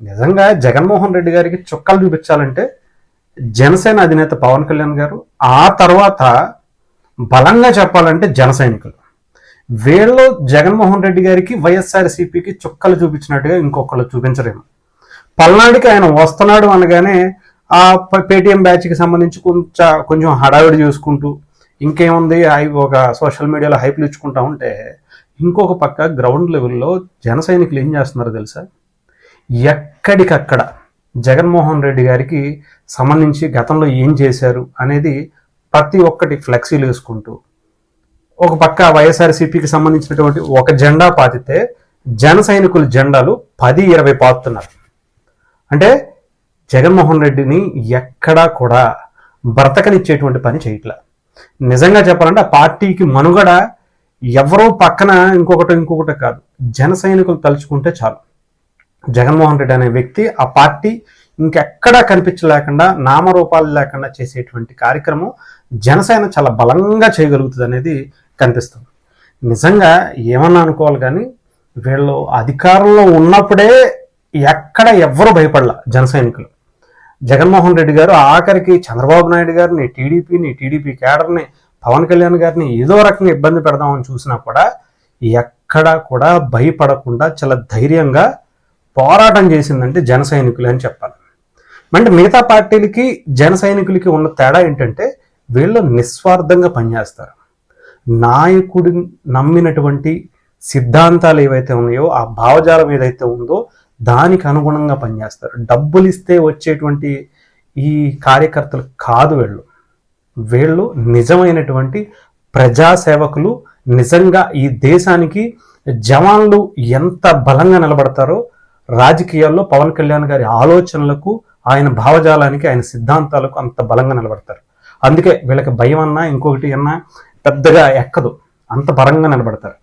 నిజంగా జగన్మోహన్ రెడ్డి గారికి చుక్కలు చూపించాలంటే జనసేన అధినేత పవన్ కళ్యాణ్ గారు ఆ తర్వాత బలంగా చెప్పాలంటే జన సైనికులు. వీళ్ళు జగన్మోహన్ రెడ్డి గారికి వైఎస్ఆర్సీపీకి చుక్కలు చూపించినట్టుగా ఇంకొకళ్ళు చూపించలేము పల్నాడుకి ఆయన వస్తున్నాడు అనగానే ఆ పేటిఎం బ్యాచ్కి సంబంధించి కొంచెం కొంచెం హడావిడి చూసుకుంటూ ఇంకేముంది అవి ఒక సోషల్ మీడియాలో హైప్లు ఇచ్చుకుంటా ఉంటే ఇంకొక పక్క గ్రౌండ్ లెవెల్లో జన సైనికులు ఏం చేస్తున్నారో తెలుసా? ఎక్కడికక్కడ జగన్మోహన్ రెడ్డి గారికి సంబంధించి గతంలో ఏం చేశారు అనేది ప్రతి ఒక్కటి ఫ్లెక్సీలు వేసుకుంటూ ఒక పక్క వైఎస్ఆర్సీపీకి సంబంధించినటువంటి ఒక జెండా పాతితే జన సైనికుల జెండాలు పది ఇరవై పాతున్నారు అంటే జగన్మోహన్ రెడ్డిని ఎక్కడా కూడా బ్రతకనిచ్చేటువంటి పని చేయట్లా. నిజంగా చెప్పాలంటే ఆ పార్టీకి మనుగడ ఎవరో పక్కన ఇంకొకటి ఇంకొకటి కాదు. జన సైనికులు తలుచుకుంటే చాలు. జగన్మోహన్ రెడ్డి అనే వ్యక్తి ఆ పార్టీ ఇంకెక్కడా కనిపించలేకుండా నామరూపాలు లేకుండా చేసేటువంటి కార్యక్రమం జనసేన చాలా బలంగా చేయగలుగుతుంది అనేది కనిపిస్తుంది. నిజంగా ఏమన్నా అనుకోవాలి కానీ వీళ్ళు అధికారంలో ఉన్నప్పుడే ఎక్కడ ఎవ్వరూ భయపడలా జన సైనికులు జగన్మోహన్ రెడ్డి గారు ఆఖరికి చంద్రబాబు నాయుడు గారిని టీడీపీని టీడీపీ కేడర్ని పవన్ కళ్యాణ్ గారిని ఏదో రకంగా ఇబ్బంది పెడదామని చూసినా కూడా ఎక్కడా కూడా భయపడకుండా చాలా ధైర్యంగా పోరాటం చేసిందంటే జన సైనికులు అని చెప్పాలి. అంటే మిగతా పార్టీలకి జన సైనికులకి ఉన్న తేడా ఏంటంటే వీళ్ళు నిస్వార్థంగా పనిచేస్తారు. నాయకుడి నమ్మినటువంటి సిద్ధాంతాలు ఏవైతే ఉన్నాయో ఆ భావజాలం ఏదైతే ఉందో దానికి అనుగుణంగా పనిచేస్తారు. డబ్బులు ఇస్తే వచ్చేటువంటి ఈ కార్యకర్తలు కాదు వీళ్ళు. వీళ్ళు నిజమైనటువంటి ప్రజాసేవకులు. నిజంగా ఈ దేశానికి జవాన్లు ఎంత బలంగా నిలబడతారో రాజకీయాల్లో పవన్ కళ్యాణ్ గారి ఆలోచనలకు ఆయన భావజాలానికి ఆయన సిద్ధాంతాలకు అంత బలంగా నిలబడతారు. అందుకే వీళ్ళకి భయం అన్నా ఇంకొకటి అన్నా పెద్దగా ఎక్కదు. అంత బలంగా నిలబడతారు.